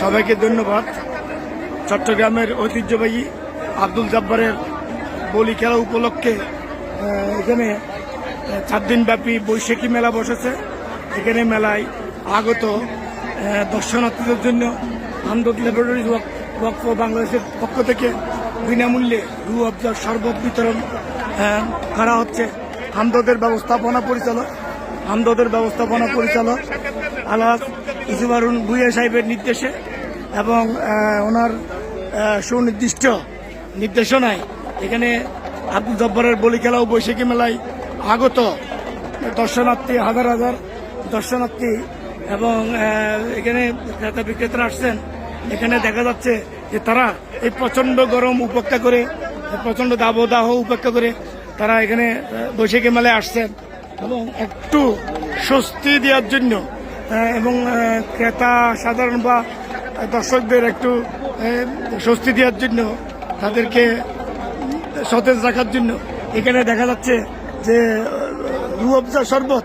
সবাইকে ধন্যবাদ। চট্টগ্রামের ঐতিহ্যবাহী আব্দুল জব্বারের বলি খেলা উপলক্ষে এখানে চার দিন ব্যাপী বৈশাখী মেলা বসেছে। এখানে মেলায় আগত দর্শনার্থীদের জন্য আমদত ল্যাবরেটরি ওয়াকফ বাংলাদেশের পক্ষ থেকে বিনামূল্যে রু অবজার শরবত বিতরণ করা হচ্ছে। আমদদের ব্যবস্থাপনা পরিচালক আমদদের ব্যবস্থাপনা পরিচালক আলাস ইসুবারুন ভুইয়া সাহেবের নির্দেশে এবং ওনার সুনির্দিষ্ট নির্দেশনায় এখানে আব্দুল জব্বরের বলি খেলা ও বৈশাখী মেলায় আগত দর্শনার্থী, হাজার হাজার দর্শনার্থী এবং এখানে ক্রেতা বিক্রেতারা আসছেন। এখানে দেখা যাচ্ছে যে তারা এই প্রচণ্ড গরম উপেক্ষা করে প্রচণ্ড দাবদাহ উপেক্ষা করে তারা এখানে বৈশাখী মেলায় আসছেন এবং একটু স্বস্তি দেওয়ার জন্য এবং ক্রেতা সাধারণ বা দর্শকদের একটু স্বস্তি দেওয়ার জন্য, তাদেরকে সতেজ রাখার জন্য। এখানে দেখা যাচ্ছে যে রুঅবজা শরবত,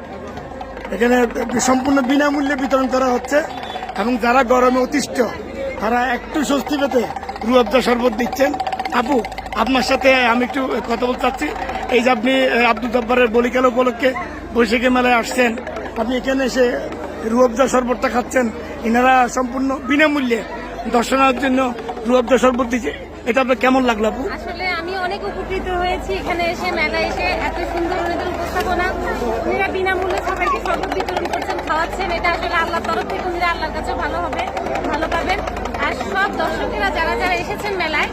এখানে সম্পূর্ণ বিনামূল্যে বিতরণ করা হচ্ছে, এবং যারা গরমে অতিষ্ঠ, তারা একটু স্বস্তি পেতে রুয়াবজা শরবত দিচ্ছেন। আপু, আপনার সাথে আমি একটু কথা বলতে চাচ্ছি। এই যে আপনি আব্দুল জব্বারের বলিকাল উপলক্ষে বৈশাখী মেলায় আসছেন, আপনি এখানে এসে রুয়াবজা শরবতটা খাচ্ছেন এনারা সম্পূর্ণ বিনামূল্যে দর্শনার জন্য রুয়াবজা শরবত দিচ্ছে। এটা আপনার কেমন লাগল আপু? আসলে আমি অনেক উপকৃত হয়েছি এখানে এসে মেলা এসে এত সুন্দর ওনাদের উপস্থাপনা। উনিরা বিনামূল্যে সবাইকে শরবত বিতরণ করছেন খাওয়াচ্ছেন। এটা আসলে আল্লাহর তরফ থেকে উনিরা আল্লাহর কাছে ভালো হবে ভালো পাবেন। আর সব দর্শকেরা যারা যারা এসেছেন মেলায়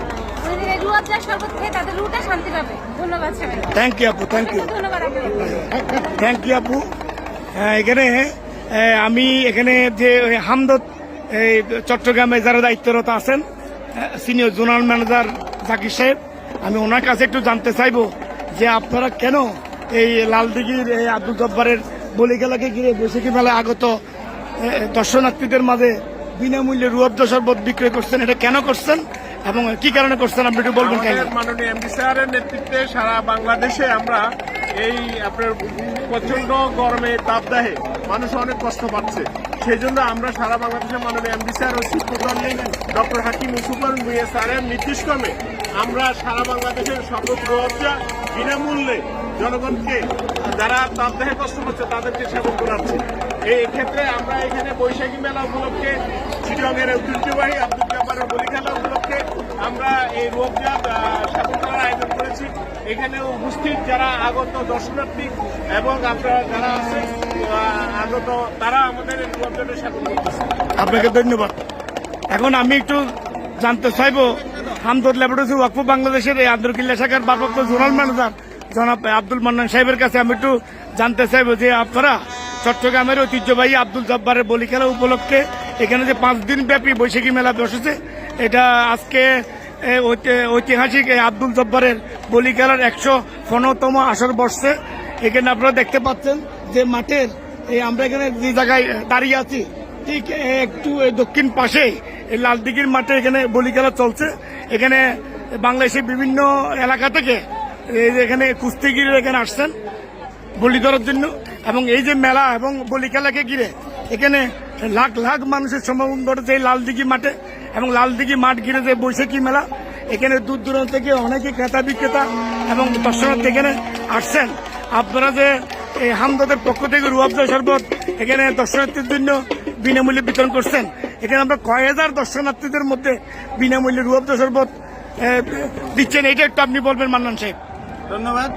থ্যাংক ইউ আপু থ্যাংক ইউ থ্যাংক ইউ আপু। হ্যাঁ, এখানে আমি এখানে যে হামদত এই চট্টগ্রামে যারা দায়িত্বরত আছেন সিনিয়র জোনাল ম্যানেজার জাকির সাহেব আমি ওনার কাছে একটু জানতে চাইব যে আপনারা কেন এই লালদিঘির এই আব্দুল জব্বারের বলি খেলাকে ঘিরে বৈশাখী মেলায় আগত? দর্শনার্থীদের মাঝে বিনামূল্যে রুয়াব্দ শরবত বিক্রয় করছেন এটা কেন করছেন এবং কি কারণে করছেন? আপনি একটু বলবেন মাননীয় এমডি স্যারের নেতৃত্বে সারা বাংলাদেশে আমরা এই আপনার প্রচণ্ড গরমে তাপদাহে মানুষ অনেক কষ্ট পাচ্ছে। সেই জন্য আমরা সারা বাংলাদেশের মাননীয় এমডি স্যার ও শিল্পকর্মী ডক্টর হাকিম ইসুফান ভুইয়া স্যারের নির্দেশক্রমে আমরা সারা বাংলাদেশের রোজা বিনামূল্যে জনগণকে যারা তাপদাহে কষ্ট পাচ্ছে তাদেরকে সেবন করাচ্ছি। এই ক্ষেত্রে আমরা এখানে বৈশাখী মেলা উপলক্ষে চিটংয়ের ঐতিহ্যবাহী আব্দুল জব্বারের বলি খেলা উপলক্ষে আমরা এই রোগজাত সেবন আয়োজন এখানে উপস্থিত যারা আগত দর্শনার্থী এবং আপনারা যারা আছে আগত, তারা আমাদের সেবন করতেছে। আপনাকে ধন্যবাদ। এখন আমি একটু জানতে চাইব হামদুল ল্যাবরেটরি ওয়াকফ বাংলাদেশের এই আন্দরকিল্লা শাখার ভারপ্রাপ্ত জোনাল ম্যানেজার জনাব আব্দুল মান্নান সাহেবের কাছে আমি একটু জানতে চাইব যে আপনারা চট্টগ্রামের ঐতিহ্যবাহী আব্দুল জব্বারের বলি খেলা উপলক্ষে এখানে যে পাঁচ দিন ব্যাপী বৈশাখী মেলা বসেছে, এটা আজকে ঐতিহাসিক এই আব্দুল জব্বারের বলি খেলার একশো পনেরোতম আসর বসছে। এখানে আপনারা দেখতে পাচ্ছেন যে মাঠের এই আমরা এখানে যে জায়গায় দাঁড়িয়ে আছি, ঠিক একটু দক্ষিণ পাশে লালদিঘির মাঠে এখানে বলি খেলা চলছে। এখানে বাংলাদেশের বিভিন্ন এলাকা থেকে এখানে কুস্তিগিরি এখানে আসছেন বলি ধরার জন্য। এবং এই যে মেলা এবং বলি খেলাকে ঘিরে এখানে লাখ লাখ মানুষের সমাগম ঘটেছে এই লালদিঘি মাঠে এবং লালদিঘি মাঠ ঘিরে যে বৈশাখী মেলা, এখানে দূর দূরান্ত থেকে অনেকে ক্রেতা বিক্রেতা এবং দর্শনার্থী এখানে আসছেন। আপনারা যে এই হামদাদের পক্ষ থেকে রুয়াবজা শরবত এখানে দর্শনার্থীর জন্য বিনামূল্যে বিতরণ করছেন। এখানে আমরা কয় হাজার দর্শনার্থীদের মধ্যে বিনামূল্যে রুয়াবজা শরবত দিচ্ছেন। এটা একটু আপনি বলবেন মান্নান সাহেব। ধন্যবাদ।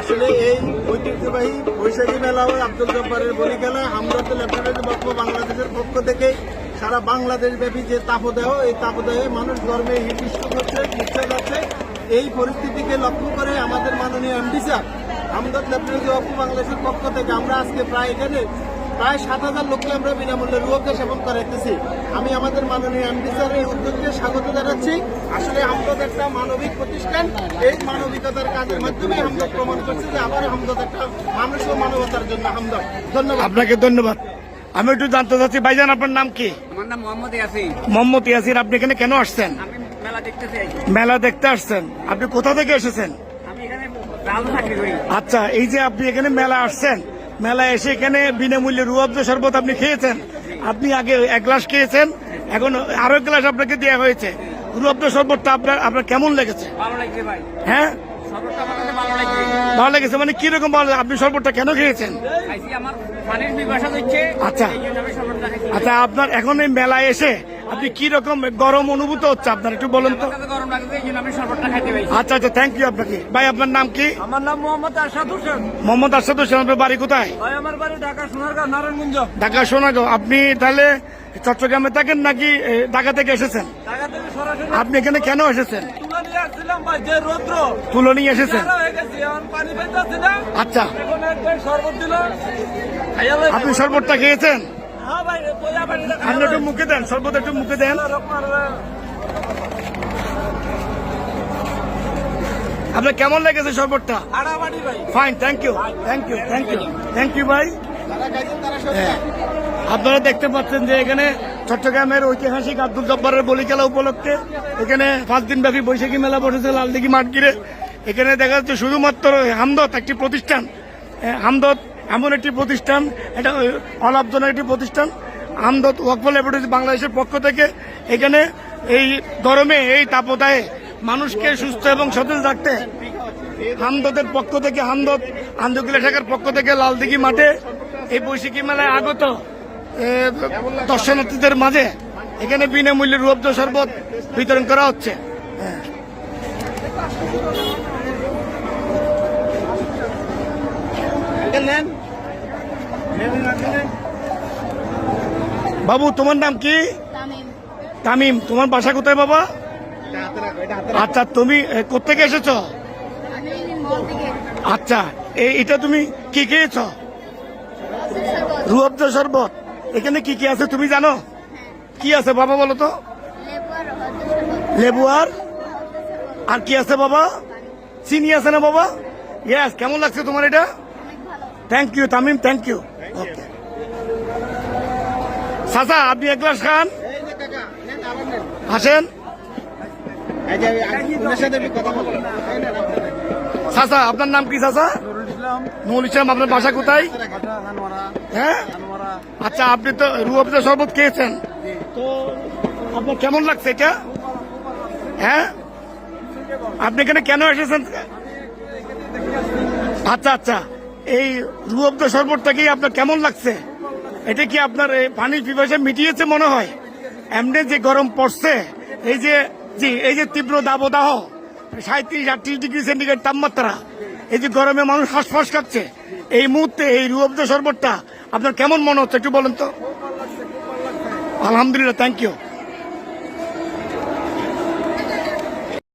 আসলে এই ঐতিহ্যবাহী বৈশাখী মেলা ও আব্দুল জব্বারের বলি খেলা। আমরাত লেফটেন্যান্ট পক্ষ বাংলাদেশের পক্ষ থেকে সারা বাংলাদেশ ব্যাপী যে তাপদেহ, এই তাপদেহে মানুষ গর্বে হিটস্ট হচ্ছে ইচ্ছা যাচ্ছে এই পরিস্থিতিকে লক্ষ্য করে আমাদের মাননীয় এমডি স্যার, আমদাদ লেফটেন্যান্ট পক্ষ বাংলাদেশের পক্ষ থেকে আমরা আজকে প্রায় এখানে প্রায় সাত হাজার লোককে আমরা বিনামূল্যে রুয়োকে সেবন করাইতেছি। আমি আমাদের মাননীয় এই উদ্যোগকে স্বাগত জানাচ্ছি। আসলে আমদদ একটা মানবিক প্রতিষ্ঠান। এই মানবিকতার কাজের মাধ্যমে আমদদ প্রমাণ করছে যে আবার আমদদ একটা মানুষ ও মানবতার জন্য আমদদ। ধন্যবাদ। আপনাকে ধন্যবাদ। আমি একটু জানতে চাচ্ছি ভাইজান আপনার নাম কি? আমার নাম মোহাম্মদ ইয়াসিন। মোহাম্মদ ইয়াসির আপনি এখানে কেন আসছেন? মেলা দেখতে চাই মেলা দেখতে আসছেন। আপনি কোথা থেকে এসেছেন? আচ্ছা এই যে আপনি এখানে মেলা আসছেন মেলা এসে এখানে বিনামূল্যে রুয়াবজা শরবত আপনি খেয়েছেন। আপনি আগে এক গ্লাস খেয়েছেন এখন আরও এক গ্লাস আপনাকে দেওয়া হয়েছে। রুয়াবদা শরবতটা আপনার আপনার কেমন লেগেছে? হ্যাঁ? ভালো লেগেছে। মানে কীরকম ভালো আপনি শরবতটা কেন খেয়েছেন? আচ্ছা। আচ্ছা আপনার এখন এই মেলায় এসে আপনি কি রকম গরম অনুভূত হচ্ছে আপনার? একটু বলুন তো। আচ্ছা আচ্ছা থ্যাংক ইউ আপনাকে। ভাই আপনার নাম কি? আমার নাম মোহাম্মদ আরশাদ হোসেন। মোহাম্মদ আসাদ হোসেন আপনার বাড়ি কোথায়? ভাই আমার বাড়ি ঢাকা সোনারগাঁ নারায়ণগঞ্জ। ঢাকা সোনাগাঁও আপনি তাহলে চট্টগ্রামে থাকেন নাকি ঢাকা থেকে এসেছেন? আপনি এখানে কেন এসেছেন? তুলে নিয়ে এসেছেন? আচ্ছা। আপনি শরবতটা খেয়েছেন? হ্যাঁ আপনি একটু মুখে দেন শরবত একটু মুখে দেন। আপনার কেমন লেগেছে শরবতটা? Fine thank you thank you thank you thank you ভাই। হ্যাঁ। আপনারা দেখতে পাচ্ছেন যে এখানে চট্টগ্রামের ঐতিহাসিক আব্দুল জব্বারের বলি খেলা উপলক্ষে এখানে পাঁচ দিন ব্যাপী বৈশাখী মেলা বসেছে লালদিঘি মাঠ ঘিরে। এখানে দেখা যাচ্ছে শুধুমাত্র হামদত একটি প্রতিষ্ঠান। এ, হামদত এমন একটি প্রতিষ্ঠান, এটা অলাভজনক একটি প্রতিষ্ঠান হামদত ওয়াকফল ল্যাবরেটরি বাংলাদেশের পক্ষ থেকে। এখানে এই গরমে, এই তাপদায়ে মানুষকে সুস্থ এবং সতেজ রাখতে হামদতের পক্ষ থেকে হামদত আন্দোকিলা শাখার পক্ষ থেকে লালদিঘি মাঠে এই বৈশাখী মেলায় আগত দর্শনার্থীদের মাঝে এখানে বিনামূল্যে রূপদ শরবত বিতরণ করা হচ্ছে। নেন। বাবু তোমার নাম কি? তামিম। তোমার বাসা কোথায় বাবা? আচ্ছা তুমি এ, কোত্থেকে এসেছ? আচ্ছা এ- এটা তুমি কি খেয়েছ? রুয়াবজা শরবত। এখানে কি কি আছে তুমি জানো? কি আছে বাবা বলো তো? লেবু আর আর কি আছে বাবা? চিনি আছে না বাবা? ইয়েস কেমন লাগছে তোমার এটা? Thank you Tamim thank you okay চাচা আপনি এক গ্লাস খান। এই যে কাকা নেন আবার নেন। আসেন। আপনি। চাচা আপনার নাম কি চাচা নুরুল ইসলাম। আপনার বাসা কোথায়? হ্যাঁ? আচ্ছা আপনি তো রুয়াবজা শরবত খেয়েছেন। তো আপনার কেমন লাগছে এটা? হ্যাঁ? আপনি এখানে কেন এসেছেন? আচ্ছা আচ্ছা। এই রুয়াবজা শরবতটা কি আপনার কেমন লাগছে? এটা কি আপনার এই পানির পিপাসা মিটিয়েছে মনে হয়? এমনি যে গরম পড়ছে, এই যে, জি, এই যে তীব্র দাবদাহ সাঁত্রিশ আটত্রিশ ডিগ্রি সেন্টিগ্রেড তাপমাত্রা, এই যে গরমে মানুষ হাঁসফাঁস খাচ্ছে, এই মুহূর্তে এই রুয়াবজা শরবতটা আপনার কেমন মনে হচ্ছে একটু বলেন তো? আলহামদুলিল্লাহ থ্যাংক ইউ